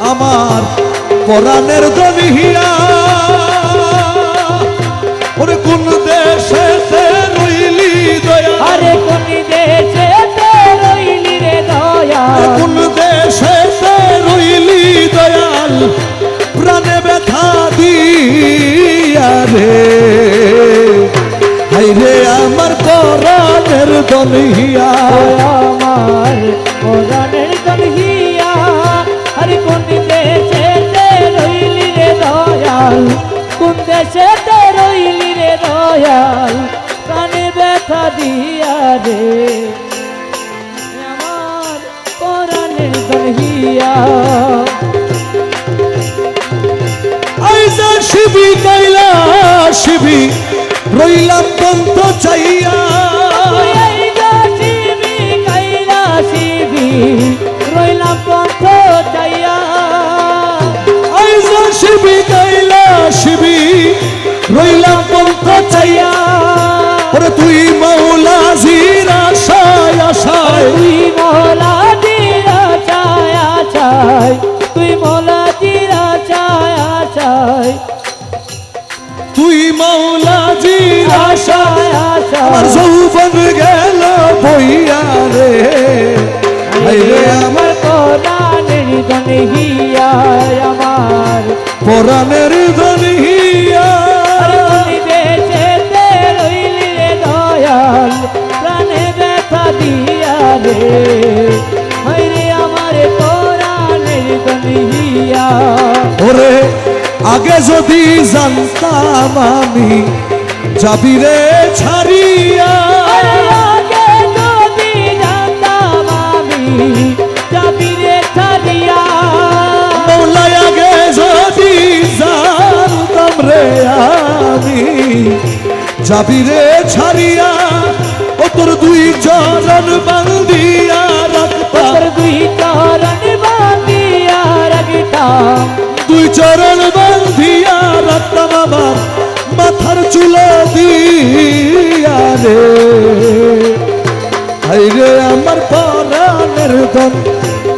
আমার পরাণের দনিয়া ওরে কোন দেশে রইলি দয়া? আরে কোন দেশে রইলি রে দয়া? কোন দেশে রইলি দয়াল? প্রাণে ব্যথা দিয়া রে। হাই রে আমার পরাণের দনিয়া আমার পরাণের দেশে রইলি রে দয়াল প্রাণে ব্যথা দিয়া রে। আমার পরাণের দহিয়া। আইসা শিবি, কাইলা শিবি, রইলাম বন্ধ চাইয়া। আগে যদি জানতাম আমি যাবি রে ছাড়িয়া। যাবি রে ছাড়িয়া। ও তোর দুই জন বান্দিয়া তন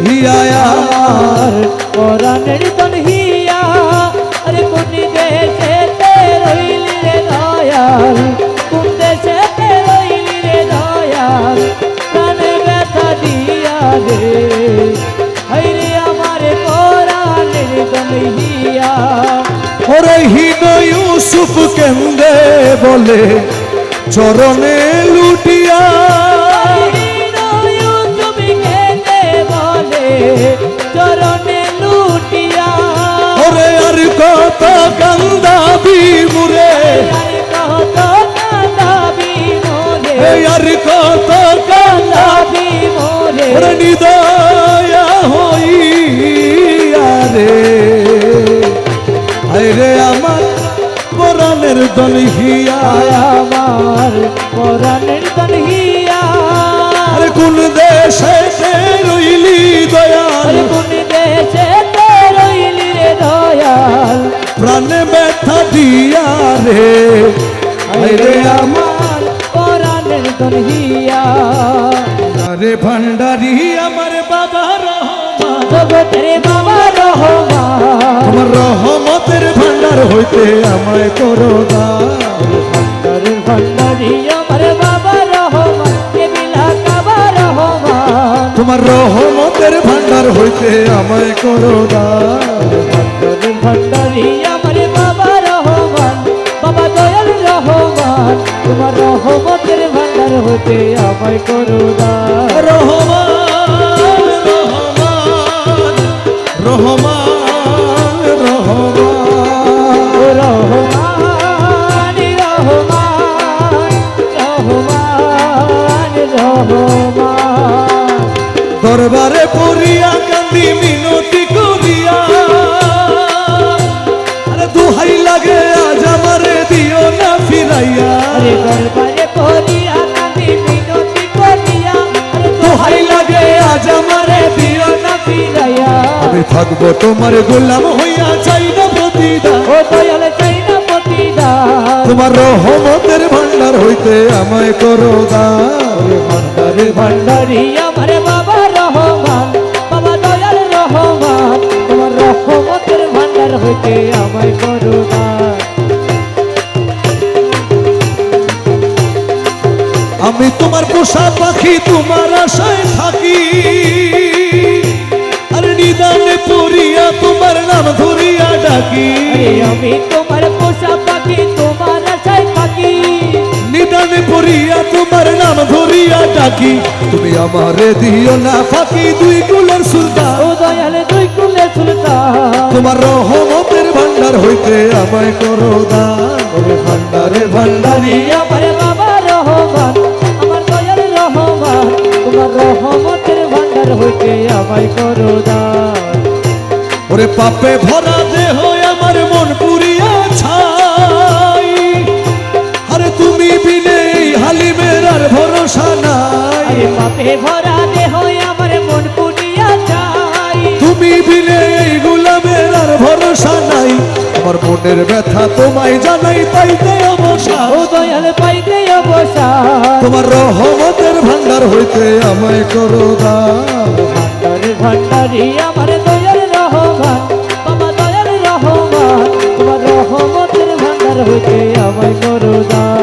হিয়া আমার পরাণের তন হিয়া, আরে কোন দেশে তে রইলি রে দয়াল? কোন দেশে তে রইলি রে দয়াল? প্রাণে ব্যথা দিয়া দে। হাইরে আমার পরাণের তন হিয়া। ওরে হৃদয় ইউসুফ কেন্দে বলে, চরণে লুটিয়া আর কত কাঁদাবি মোরে নিদয়া হইয়া রে। হায় আমার পরাণের দনহিয়া আমার। পরাণের দনহিয়া আরে কোন দেশে রইলি দয়াল? কোন দেশে রইলি রে দয়াল? প্রাণে ব্যথা দিয়া রে। হায় রে আমার আমার পরাণের দনহিয়া আরে ভান্ডারি আমার বাবা জগতের বাবা রহমান। তোমার রহমতের ভান্ডার হইতে আমায় করো দান ভান্ডারের ভান্ডারি আমার বাবা রহমান। কেবিলা কাবা তোমার রহমতের ভান্ডার হইতে আমায় করো দান ভান্ডারের ভান্ডারি আমার বাবা রহমান। বাবা দয়াল রহমান। তোমার রহমতের পার হতে আমায় থাকব তোমার গোলাম হইয়া চাই না প্রতিদান ও দয়াল চাই না প্রতিদান তোমার রহমতের ভান্ডার হইতে আমায় করো দান। ভান্ডারে ভান্ডারি আমার বাবা রহমান বাবা দয়াল রহমান। তোমার রহমতের ভান্ডার হইতে আমায় করো দান। আমি তোমার পোষা পাখি তোমার আশায় থাকি। ডাকি আমি তোমার পোষা পাখি তোমার আশায় থাকি নিদানে পড়িয়া তোমার নাম ধরিয়া ডাকি। তুমি আমারে দিও না ফাঁকি দুই কুলের সুলতান। ও দয়াল দুই কুলে সুলতান। তোমার রহমতের ভান্ডার হইতে আমায় করো দান। ভান্ডারে ভান্ডারি আমার বাবা রহমান আমার দয়াল রহমান। তোমার রহমতের ভান্ডার হইতে আমায় করো দান। ওরে পাপে ভরা দেহ আমার মন পুরিয়া ছাই। আরে তুমি বিনে হালিমের আর ভরসা নাই। পাপে ভরা দেহ আমার মন পুনিয়া চাই তুমি বিনে এই গুলামের আর ভরসা নাই। আমার মনের ব্যথা তোমায় জানাই পাইতে অবসা। ও দয়াল পাইতে অবসান তোমার রহমতের ভান্ডার হইতে আমায় করো দান। ভান্ডারে ভান্ডারি আমার হতে আমায় করো দান।